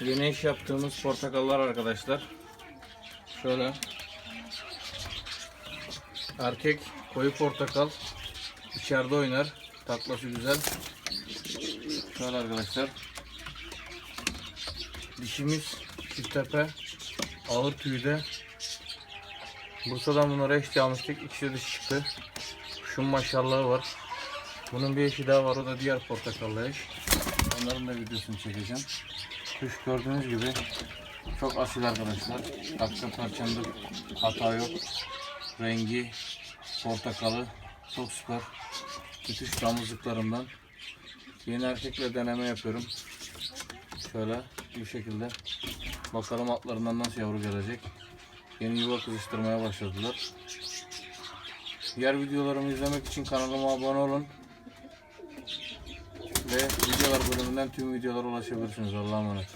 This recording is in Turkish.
Yeni iş yaptığımız portakallar arkadaşlar. Şöyle. Erkek koyu portakal. içeride oynar. Taklası güzel. Şöyle arkadaşlar. Dişimiz çifttepe. Ağır tüyde. Bursa'dan bunları eşit almıştık. İkisi de çıktı. Şunun maşallahı var. Bunun bir eşi daha var. O da diğer portakallı eş. Onların da videosunu çekeceğim. Kuş gördüğünüz gibi çok asil arkadaşlar. Dakika parçamda hata yok. Rengi, portakalı çok süper. Müthiş damızlıklarından. Yeni erkekle deneme yapıyorum. Şöyle bu şekilde. Bakalım altlarından nasıl yavru gelecek. Yeni yuva kızıştırmaya başladılar. Diğer videolarımı izlemek için kanalıma abone olun. Bölümünden tüm videolara ulaşabilirsiniz. Allah'a emanet.